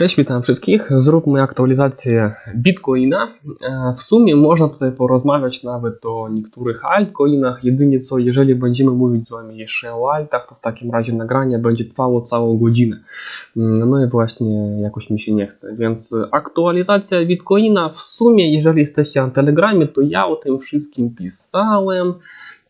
Cześć, witam wszystkich. Zróbmy aktualizację Bitcoina. E, W sumie można tutaj porozmawiać nawet o niektórych altcoinach. Jedynie co, jeżeli będziemy mówić z Wami jeszcze o altach, to w takim razie nagranie będzie trwało całą godzinę. Mm, No i właśnie jakoś mi się nie chce. Więc aktualizacja Bitcoina w sumie, jeżeli jesteście na Telegramie, to ja o tym wszystkim pisałem.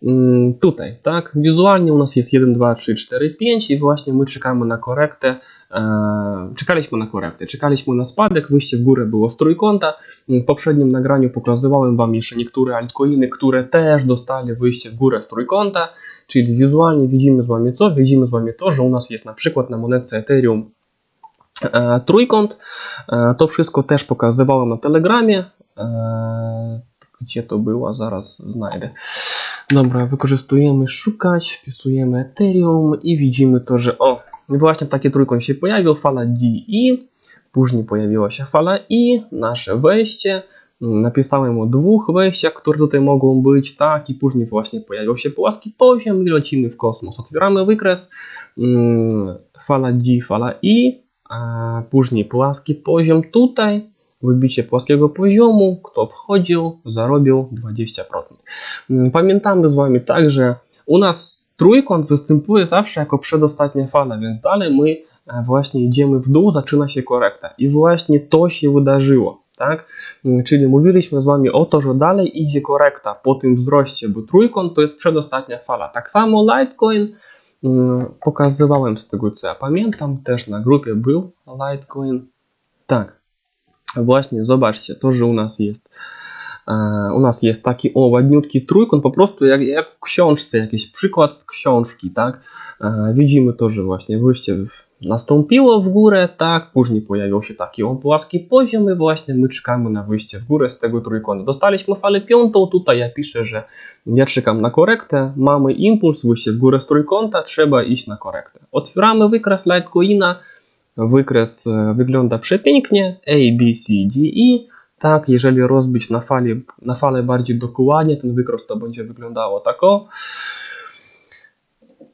Mm, Tutaj, tak? Wizualnie u nas jest 1, 2, 3, 4, 5 i właśnie my czekamy na korektę. E, czekaliśmy na korektę, czekaliśmy na spadek, wyjście w górę było z trójkąta. W poprzednim nagraniu pokazywałem Wam jeszcze niektóre altcoiny, które też dostali wyjście w górę z trójkąta, czyli wizualnie widzimy z Wami co? Widzimy z Wami to, że u nas jest na przykład na monetce Ethereum e, trójkąt. E, to wszystko też pokazywałem na Telegramie. Gdzie to było? Zaraz znajdę. Dobra, wykorzystujemy szukać, wpisujemy Ethereum i widzimy to, że o, właśnie taki trójkąt się pojawił, fala DI, później pojawiła się fala I, nasze wejście, napisałem o dwóch wejściach, które tutaj mogą być, tak, i później właśnie pojawił się płaski poziom i lecimy w kosmos. Otwieramy wykres, mm, fala D, fala I, a później płaski poziom tutaj, wybicie płaskiego poziomu, kto wchodził, zarobił 20%. Mm, Pamiętamy z Wami także, u nas trójkąt występuje zawsze jako przedostatnia fala, więc dalej my e, właśnie idziemy w dół, zaczyna się korekta. I właśnie to się wydarzyło. Tak? Mm, Czyli mówiliśmy z Wami o to, że dalej idzie korekta po tym wzroście, bo trójkąt to jest przedostatnia fala. Tak samo Litecoin mm, pokazywałem z tego co ja pamiętam, też na grupie był Litecoin. Tak, właśnie zobaczcie, to, że u nas jest e, u nas jest taki o ładniutki trójkąt, po prostu jak, jak w książce, jakiś przykład z książki, tak? E, widzimy to, że właśnie wyjście nastąpiło w górę, tak? Później pojawił się taki o płaski poziom i właśnie my czekamy na wyjście w górę z tego trójkąta. Dostaliśmy falę piątą, tutaj ja piszę, że ja czekam na korektę, mamy impuls, wyjście w górę z trójkąta, trzeba iść na korektę. Otwieramy wykres Litecoina, wykres e, wygląda przepięknie, A, B, C, D, E, tak, jeżeli rozbić na, fali, na falę bardziej dokładnie, ten wykres to będzie wyglądało tak o.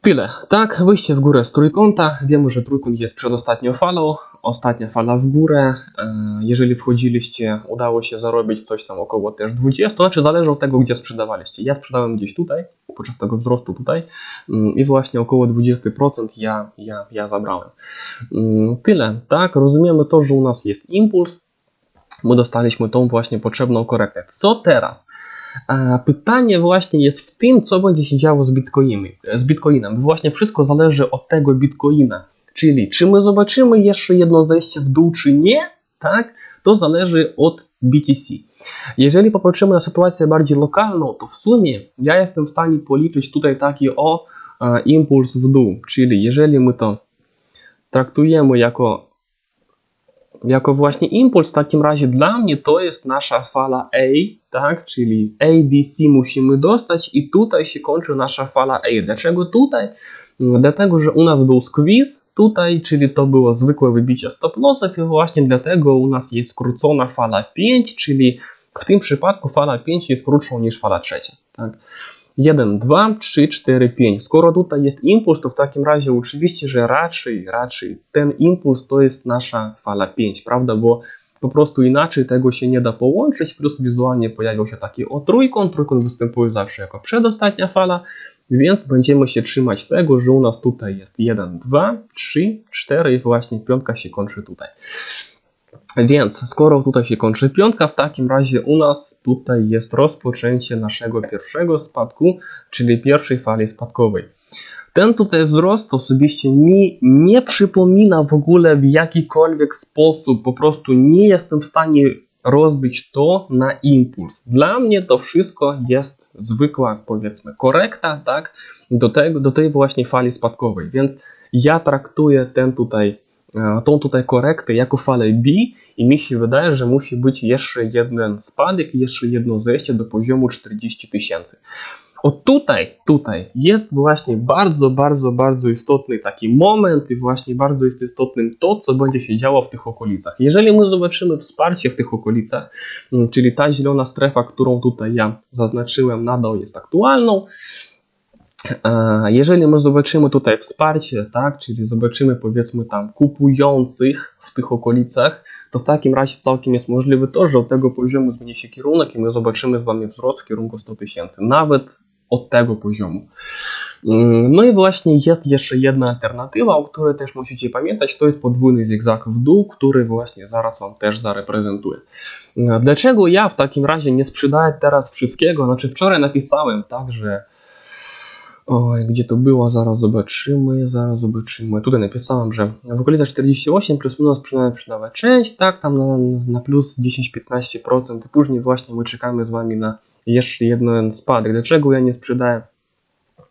Tyle, tak, wyjście w górę z trójkąta, wiemy, że trójkąt jest przedostatnią falą, ostatnia fala w górę, E, jeżeli wchodziliście, udało się zarobić coś tam około też 20, to znaczy zależy od tego, gdzie sprzedawaliście. Ja sprzedałem gdzieś tutaj, podczas tego wzrostu tutaj mm, i właśnie około 20% ja, ja, ja zabrałem. Mm, Tyle, tak, rozumiemy to, że u nas jest impuls, my dostaliśmy tą właśnie potrzebną korektę. Co teraz? A Pytanie właśnie jest w tym, co będzie się działo z Bitcoinem. Z Bitcoinem. Właśnie wszystko zależy od tego Bitcoina. Czyli czy my zobaczymy jeszcze jedno zejście w dół, czy nie, tak? To zależy od BTC. Jeżeli popatrzymy na sytuację bardziej lokalną, to w sumie ja jestem w stanie policzyć tutaj taki o e, impuls w dół. Czyli jeżeli my to traktujemy jako jako właśnie impuls, w takim razie dla mnie to jest nasza fala A, tak, czyli ABC musimy dostać i tutaj się kończy nasza fala A. Dlaczego tutaj? Mm, Dlatego, że u nas był squeeze tutaj, czyli to było zwykłe wybicie stop lossów i właśnie dlatego u nas jest skrócona fala 5, czyli w tym przypadku fala 5 jest krótszą niż fala trzecia, tak. 1, 2, 3, 4, 5. Skoro tutaj jest impuls, to w takim razie oczywiście, że raczej, raczej ten impuls to jest nasza fala 5, prawda? Bo po prostu inaczej tego się nie da połączyć, plus wizualnie pojawił się taki o trójkąt, trójkąt występuje zawsze jako przedostatnia fala, więc będziemy się trzymać tego, że u nas tutaj jest 1, 2, 3, 4 i właśnie piątka się kończy tutaj. Więc skoro tutaj się kończy piątka, w takim razie u nas tutaj jest rozpoczęcie naszego pierwszego spadku, czyli pierwszej fali spadkowej. Ten tutaj wzrost osobiście mi nie przypomina w ogóle w jakikolwiek sposób, po prostu nie jestem w stanie rozbić to na impuls. Dla mnie to wszystko jest zwykła, powiedzmy, korekta, tak, do, tego, do tej właśnie fali spadkowej, więc ja traktuję ten tutaj tą tutaj korektę jako falę B i mi się wydaje, że musi być jeszcze jeden spadek, jeszcze jedno zejście do poziomu 40 tysięcy. O tutaj, tutaj jest właśnie bardzo, bardzo, bardzo istotny taki moment i właśnie bardzo jest istotnym to, co będzie się działo w tych okolicach. Jeżeli my zobaczymy wsparcie w tych okolicach, mm, czyli ta zielona strefa, którą tutaj ja zaznaczyłem, nadal jest aktualną, E, Jeżeli my zobaczymy tutaj wsparcie, tak, czyli zobaczymy powiedzmy tam kupujących w tych okolicach, to w takim razie całkiem jest możliwe to, że od tego poziomu zmieni się kierunek i my zobaczymy z Wami wzrost w kierunku 100 tysięcy, nawet od tego poziomu. Mm, No i właśnie jest jeszcze jedna alternatywa, o której też musicie pamiętać, to jest podwójny zigzag w dół, który właśnie zaraz Wam też zareprezentuję. E, Dlaczego ja w takim razie nie sprzedaję teraz wszystkiego? Znaczy wczoraj napisałem tak, że Oj, gdzie to było? Zaraz zobaczymy, zaraz zobaczymy. Tutaj napisałem, że w okolicach 48 plus minus przynajmniej sprzedawać część, tak, tam na, na plus 10-15% i później właśnie my czekamy z Wami na jeszcze jeden spadek. Dlaczego ja nie sprzedaję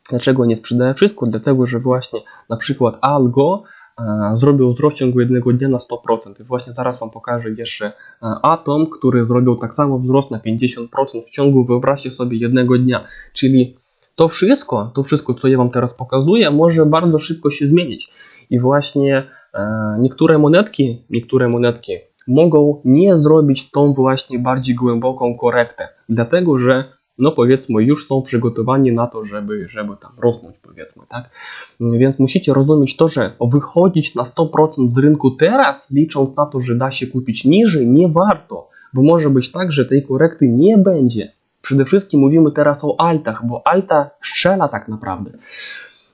Dlaczego nie sprzedaję wszystko? Dlatego, że właśnie na przykład Algo e, zrobił wzrost w ciągu jednego dnia na 100%. I właśnie zaraz Wam pokażę jeszcze e, Atom, który zrobił tak samo wzrost na 50% w ciągu, wyobraźcie sobie, jednego dnia. Czyli to wszystko, to wszystko, co ja Wam teraz pokazuję, może bardzo szybko się zmienić. I właśnie e, niektóre monetki, niektóre monetki mogą nie zrobić tą właśnie bardziej głęboką korektę, dlatego że no powiedzmy już są przygotowani na to, żeby, żeby tam rosnąć powiedzmy, tak? Więc musicie rozumieć to, że wychodzić na 100% z rynku teraz, licząc na to, że da się kupić niżej, nie warto, bo może być tak, że tej korekty nie będzie. Przede wszystkim mówimy teraz o altach, bo alta strzela tak naprawdę.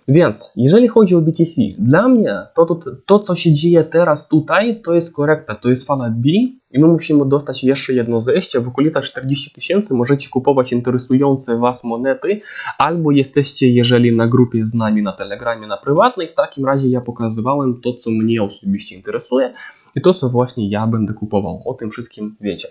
Więc jeżeli chodzi o BTC, dla mnie to, to, to, co się dzieje teraz tutaj, to jest korekta, to jest fala B i my musimy dostać jeszcze jedno zejście. W okolicach 40 tysięcy możecie kupować interesujące Was monety, albo jesteście, jeżeli na grupie z nami na Telegramie, na prywatnej, w takim razie ja pokazywałem to, co mnie osobiście interesuje i to, co właśnie ja będę kupował. O tym wszystkim wiecie.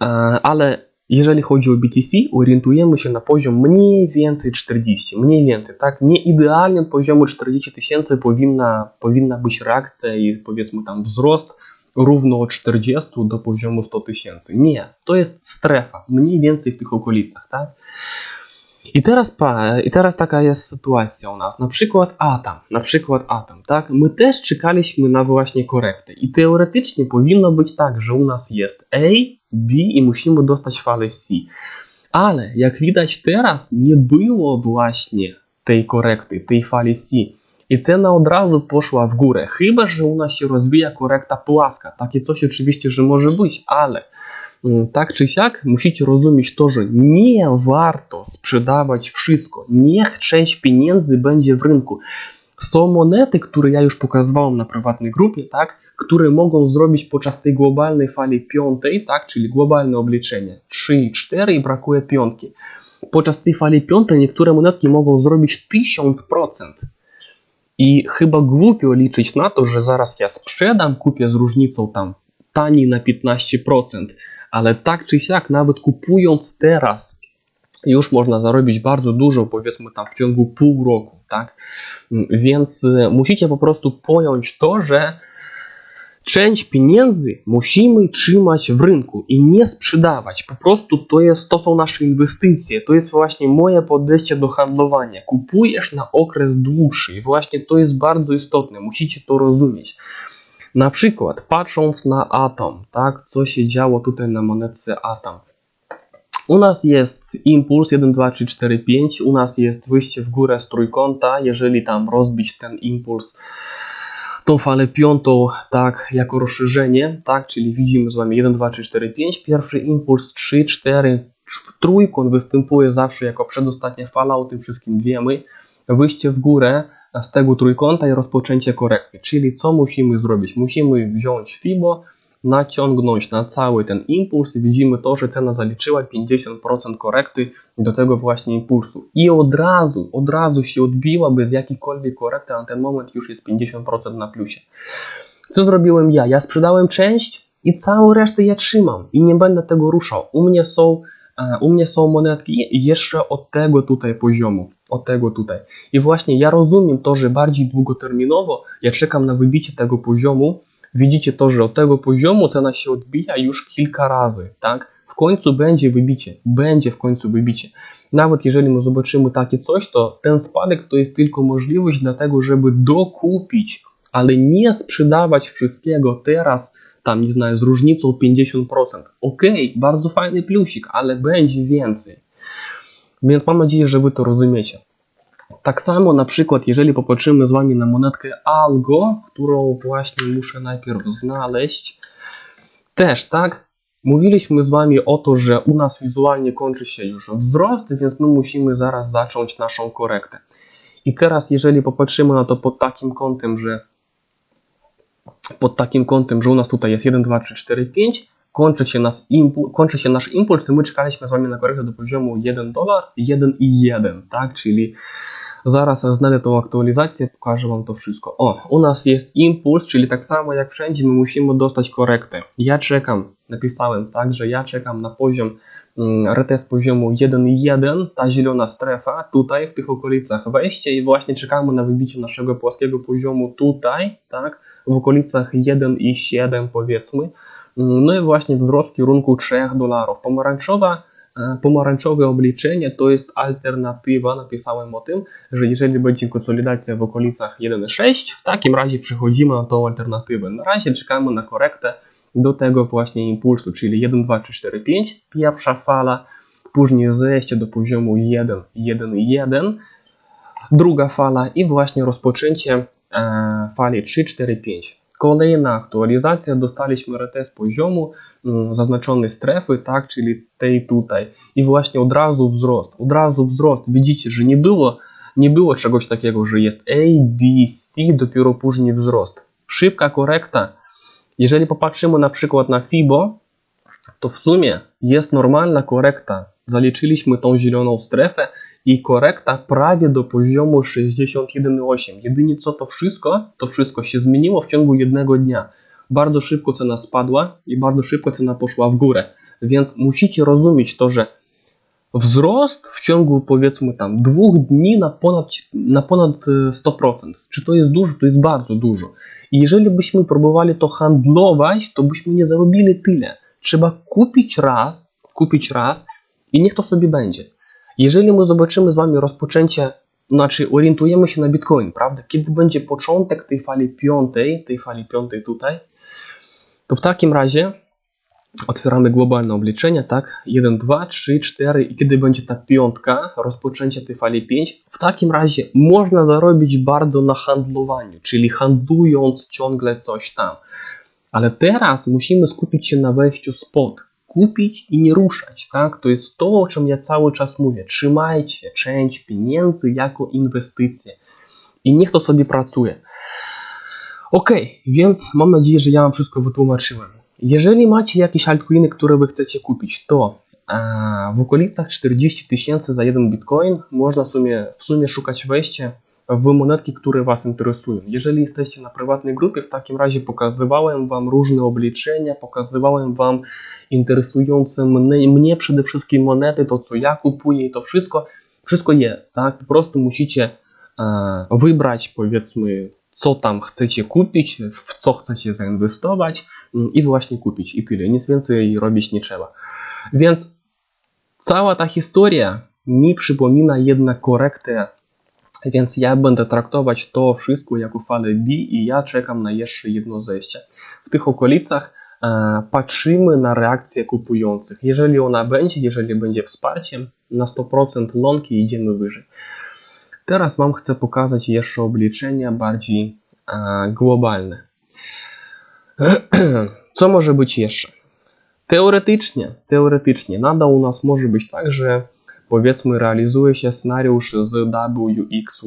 E, Ale jeżeli chodzi o BTC, orientujemy się na poziom mniej więcej 40, mniej więcej, tak? Nie idealnym poziomu 40 tysięcy powinna, powinna być reakcja i powiedzmy tam wzrost równo od 40 do poziomu 100 tysięcy. Nie, to jest strefa, mniej więcej w tych okolicach, tak? I teraz, I teraz taka jest sytuacja u nas. Na przykład Atom, na przykład Atom, tak? My też czekaliśmy na właśnie korektę i teoretycznie powinno być tak, że u nas jest A, B i musimy dostać falę C. Ale jak widać teraz nie było właśnie tej korekty, tej fali C. I cena od razu poszła w górę. Chyba, że u nas się rozwija korekta płaska. Takie coś oczywiście, że może być, ale tak czy siak musicie rozumieć to, że nie warto sprzedawać wszystko. Niech część pieniędzy będzie w rynku. Są monety, które ja już pokazywałem na prywatnej grupie, tak, które mogą zrobić podczas tej globalnej fali piątej, tak, czyli globalne obliczenie 3 i 4 i brakuje piątki. Podczas tej fali piątej niektóre monetki mogą zrobić 1000%. I chyba głupio liczyć na to, że zaraz ja sprzedam, kupię z różnicą tam taniej na 15%, ale tak czy siak, nawet kupując teraz, już można zarobić bardzo dużo, powiedzmy tam w ciągu pół roku, tak? Więc y, musicie po prostu pojąć to, że część pieniędzy musimy trzymać w rynku i nie sprzedawać. Po prostu to, jest, to są nasze inwestycje. To jest właśnie moje podejście do handlowania. Kupujesz na okres dłuższy i właśnie to jest bardzo istotne. Musicie to rozumieć. Na przykład, patrząc na Atom, tak, co się działo tutaj na monetce Atom. U nas jest impuls 1, 2, 3, 4, 5. U nas jest wyjście w górę z trójkąta. Jeżeli tam rozbić ten impuls, tą falę piątą, tak, jako rozszerzenie, tak, czyli widzimy z wami 1, 2, 3, 4, 5. Pierwszy impuls 3, 4, trójkąt występuje zawsze jako przedostatnia fala, o tym wszystkim wiemy. Wyjście w górę z tego trójkąta i rozpoczęcie korekty. Czyli co musimy zrobić? Musimy wziąć FIBO, naciągnąć na cały ten impuls i widzimy to, że cena zaliczyła 50% korekty do tego właśnie impulsu. I od razu, od razu się odbiła bez jakichkolwiek korekt, a na ten moment już jest 50% na plusie. Co zrobiłem ja? Ja sprzedałem część i całą resztę ja trzymam i nie będę tego ruszał. U mnie są, u mnie są monetki jeszcze od tego tutaj poziomu, od tego tutaj. I właśnie ja rozumiem to, że bardziej długoterminowo ja czekam na wybicie tego poziomu, widzicie to, że od tego poziomu cena się odbija już kilka razy, tak? W końcu będzie wybicie, będzie w końcu wybicie. Nawet jeżeli my zobaczymy takie coś, to ten spadek to jest tylko możliwość dlatego, żeby dokupić, ale nie sprzedawać wszystkiego teraz, tam nie znаю, z różnicą 50%. Ok, bardzo fajny plusik, ale będzie więcej. Więc mam nadzieję, że wy to rozumiecie. Tak samo, na przykład, jeżeli popatrzymy z wami na monetkę Algo, którą właśnie muszę najpierw znaleźć, też tak, mówiliśmy z wami o to, że u nas wizualnie kończy się już wzrost, więc my musimy zaraz zacząć naszą korektę. I teraz, jeżeli popatrzymy na to pod takim kątem, że pod takim kątem, że u nas tutaj jest 1, 2, 3, 4, 5, kończy się, nas impu- kończy się nasz impuls i my czekaliśmy z wami na korektę do poziomu 1 dolar, 1 i 1, tak, czyli zaraz znajdę tą aktualizację, pokażę wam to wszystko. O, u nas jest impuls, czyli tak samo jak wszędzie my musimy dostać korektę. Ja czekam, napisałem tak, że ja czekam na poziom mm, RTS poziomu 1.1, ta zielona strefa, tutaj w tych okolicach wejście i właśnie czekamy na wybicie naszego płaskiego poziomu tutaj, tak, w okolicach 1.7 powiedzmy. No i właśnie wzrost w kierunku 3 dolarów. Pomarańczowa, e, pomarańczowe obliczenie to jest alternatywa, napisałem o tym, że jeżeli będzie konsolidacja w okolicach 1.6, w takim razie przechodzimy na tą alternatywę. Na razie czekamy na korektę do tego właśnie impulsu, czyli 1, 2, 3, 4, 5, pierwsza fala, później zejście do poziomu 1, 1, 1, druga fala i właśnie rozpoczęcie fali 3, 4, 5. Kolejna aktualizacja, dostaliśmy RT z poziomu zaznaczonej strefy, tak, czyli tej tutaj. I właśnie od razu wzrost, od razu wzrost. Widzicie, że nie było, nie było czegoś takiego, że jest A, B, C, dopiero później wzrost. Szybka korekta. Jeżeli popatrzymy na przykład na FIBO, to w sumie jest normalna korekta. Zaliczyliśmy tą zieloną strefę i korekta prawie do poziomu 61,8. Jedynie co to wszystko, to wszystko się zmieniło w ciągu jednego dnia. Bardzo szybko cena spadła i bardzo szybko cena poszła w górę. Więc musicie rozumieć to, że wzrost w ciągu powiedzmy tam dwóch dni na ponad, na ponad e, 100%. Czy to jest dużo? To jest bardzo dużo. I jeżeli byśmy próbowali to handlować, to byśmy nie zarobili tyle. Trzeba kupić raz, kupić raz i niech to sobie będzie. Jeżeli my zobaczymy z wami rozpoczęcie, znaczy orientujemy się na Bitcoin, prawda? Kiedy będzie początek tej fali piątej, tej fali piątej tutaj, to w takim razie otwieramy globalne obliczenia, tak? 1, 2, 3, 4 i kiedy będzie ta piątka, rozpoczęcie tej fali 5, w takim razie można zarobić bardzo na handlowaniu, czyli handlując ciągle coś tam. Ale teraz musimy skupić się na wejściu spot. Kupić i nie ruszać, tak? To jest to, o czym ja cały czas mówię. Trzymajcie część pieniędzy jako inwestycje i niech to sobie pracuje. Ok, więc mam nadzieję, że ja Wam wszystko wytłumaczyłem. Jeżeli macie jakieś altcoiny, które Wy chcecie kupić, to e, w okolicach 40 tysięcy za jeden bitcoin można w sumie, w sumie szukać wejścia w monetki, które Was interesują. Jeżeli jesteście na prywatnej grupie, w takim razie pokazywałem Wam różne obliczenia, pokazywałem Wam interesujące mnie, mnie przede wszystkim monety, to co ja kupuję i to wszystko, wszystko jest, tak? Po prostu musicie e, wybrać, powiedzmy, co tam chcecie kupić, w co chcecie zainwestować mm, i właśnie kupić i tyle. Nic więcej robić nie trzeba. Więc cała ta historia mi przypomina jednak korektę więc ja będę traktować to wszystko jako falę B i ja czekam na jeszcze jedno zejście. W tych okolicach e, patrzymy na reakcję kupujących. Jeżeli ona będzie, jeżeli będzie wsparciem, na 100% long i idziemy wyżej. Teraz Wam chcę pokazać jeszcze obliczenia bardziej e, globalne. Co może być jeszcze? Teoretycznie, teoretycznie nadal u nas może być tak, że powiedzmy realizuje się scenariusz z WXY.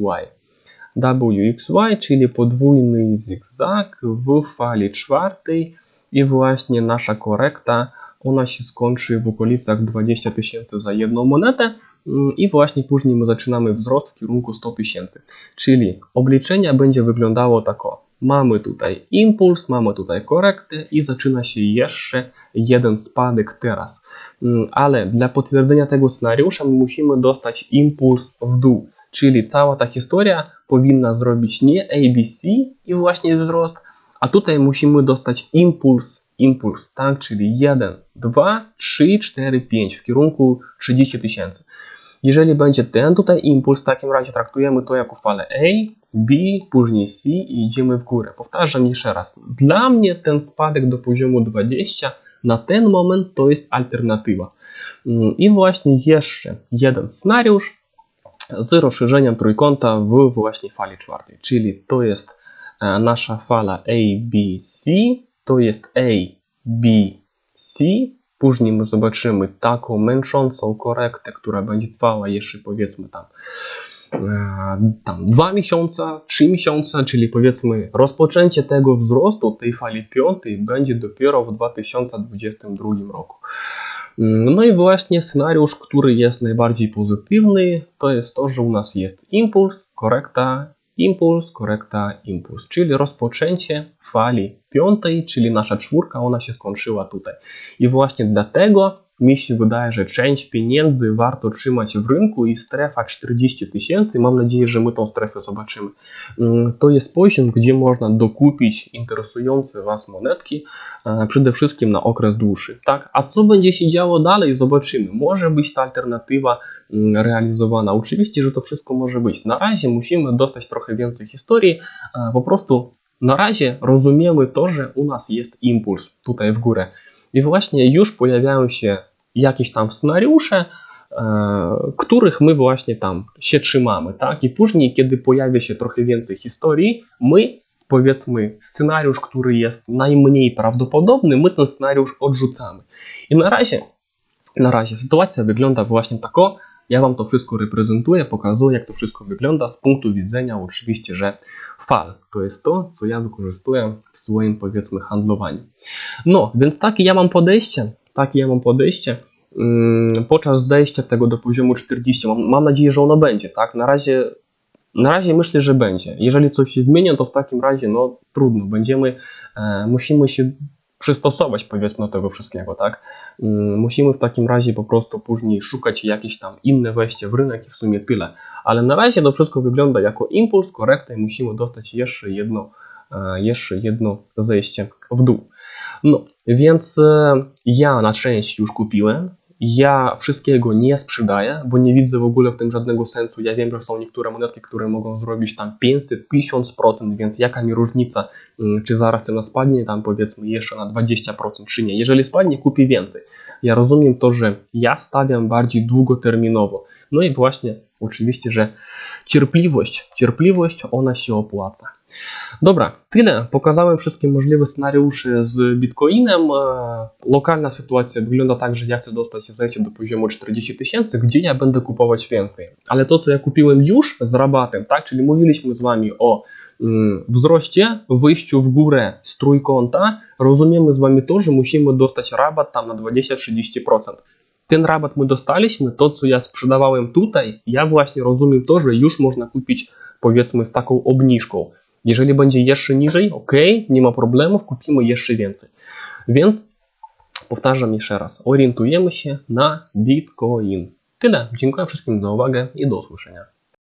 WXY, czyli podwójny zigzag w fali czwartej i właśnie nasza korekta, ona się skończy w okolicach 20 tysięcy za jedną monetę mm, i właśnie później my zaczynamy wzrost w kierunku 100 tysięcy. Czyli obliczenia będzie wyglądało tak o. Mamy tutaj impuls, mamy tutaj korektę i zaczyna się jeszcze jeden spadek teraz. Mm, Ale dla potwierdzenia tego scenariusza my musimy dostać impuls w dół. Czyli cała ta historia powinna zrobić nie ABC i właśnie wzrost, a tutaj musimy dostać impuls, impuls, tak? Czyli 1, 2, 3, 4, 5 w kierunku 30 tysięcy. Jeżeli będzie ten tutaj impuls, w takim razie traktujemy to jako falę A, B, później C i idziemy w górę. Powtarzam jeszcze raz. Dla mnie ten spadek do poziomu 20 na ten moment to jest alternatywa. Mm, I właśnie jeszcze jeden scenariusz z rozszerzeniem trójkąta w właśnie fali czwartej, czyli to jest e, nasza fala ABC, to jest ABC, później my zobaczymy taką męczącą korektę, która będzie trwała jeszcze powiedzmy tam tam dwa miesiące, trzy miesiące, czyli powiedzmy rozpoczęcie tego wzrostu tej fali piątej będzie dopiero w 2022 roku. No i właśnie scenariusz, który jest najbardziej pozytywny, to jest to, że u nas jest impuls, korekta, impuls, korekta, impuls, czyli rozpoczęcie fali piątej, czyli nasza czwórka, ona się skończyła tutaj. I właśnie dlatego mi się wydaje, że część pieniędzy warto trzymać w rynku i strefa 40 tysięcy, mam nadzieję, że my tą strefę zobaczymy. Mm, To jest poziom, gdzie można dokupić interesujące Was monetki, e, przede wszystkim na okres dłuższy. Tak? A co będzie się działo dalej, zobaczymy. Może być ta alternatywa mm, realizowana. Oczywiście, że to wszystko może być. Na razie musimy dostać trochę więcej historii, e, po prostu na razie rozumiemy to, że u nas jest impuls tutaj w górę. I właśnie już pojawiają się jakieś tam scenariusze, e, których my właśnie tam się trzymamy, tak? I później, kiedy pojawia się trochę więcej historii, my powiedzmy scenariusz, który jest najmniej prawdopodobny, my ten scenariusz odrzucamy. I na razie, na razie sytuacja wygląda właśnie tako. Ja Wam to wszystko reprezentuję, pokazuję, jak to wszystko wygląda z punktu widzenia oczywiście, że fal. To jest to, co ja wykorzystuję w swoim, powiedzmy, handlowaniu. No, więc takie ja mam podejście, takie ja mam podejście. Mm, Podczas zejścia tego do poziomu 40, mam, mam nadzieję, że ono będzie, tak? Na razie, na razie myślę, że będzie. Jeżeli coś się zmieni, to w takim razie, no trudno, będziemy, e, musimy się przystosować, powiedzmy, do tego wszystkiego, tak? Mm, Musimy w takim razie po prostu później szukać jakieś tam inne wejście w rynek i w sumie tyle. Ale na razie to wszystko wygląda jako impuls, korektę i musimy dostać jeszcze jedno, e, jeszcze jedno zejście w dół. No, więc e, ja na część już kupiłem. Ja wszystkiego nie sprzedaję, bo nie widzę w ogóle w tym żadnego sensu. Ja wiem, że są niektóre monetki, które mogą zrobić tam 500, 1000%, więc jaka mi różnica, mm, czy zaraz cena spadnie tam powiedzmy jeszcze na 20%, czy nie. Jeżeli spadnie, kupię więcej. Ja rozumiem to, że ja stawiam bardziej długoterminowo. No i właśnie, oczywiście, że cierpliwość, cierpliwość, ona się opłaca. Dobra, tyle. Pokazałem wszystkie możliwe scenariusze z Bitcoinem. E, Lokalna sytuacja wygląda tak, że ja chcę dostać zejście do poziomu 40 tysięcy, gdzie ja będę kupować więcej. Ale to, co ja kupiłem już z rabatem, tak, czyli mówiliśmy z Wami o wzroście, wyjściu w górę z trójkąta, rozumiemy z Wami to, że musimy dostać rabat tam na 20-30%. Ten rabat my dostaliśmy, to co ja sprzedawałem tutaj, ja właśnie rozumiem to, że już można kupić powiedzmy z taką obniżką. Jeżeli będzie jeszcze niżej, ok, nie ma problemów, kupimy jeszcze więcej. Więc powtarzam jeszcze raz, orientujemy się na Bitcoin. Tyle. Dziękuję wszystkim za uwagę i do usłyszenia.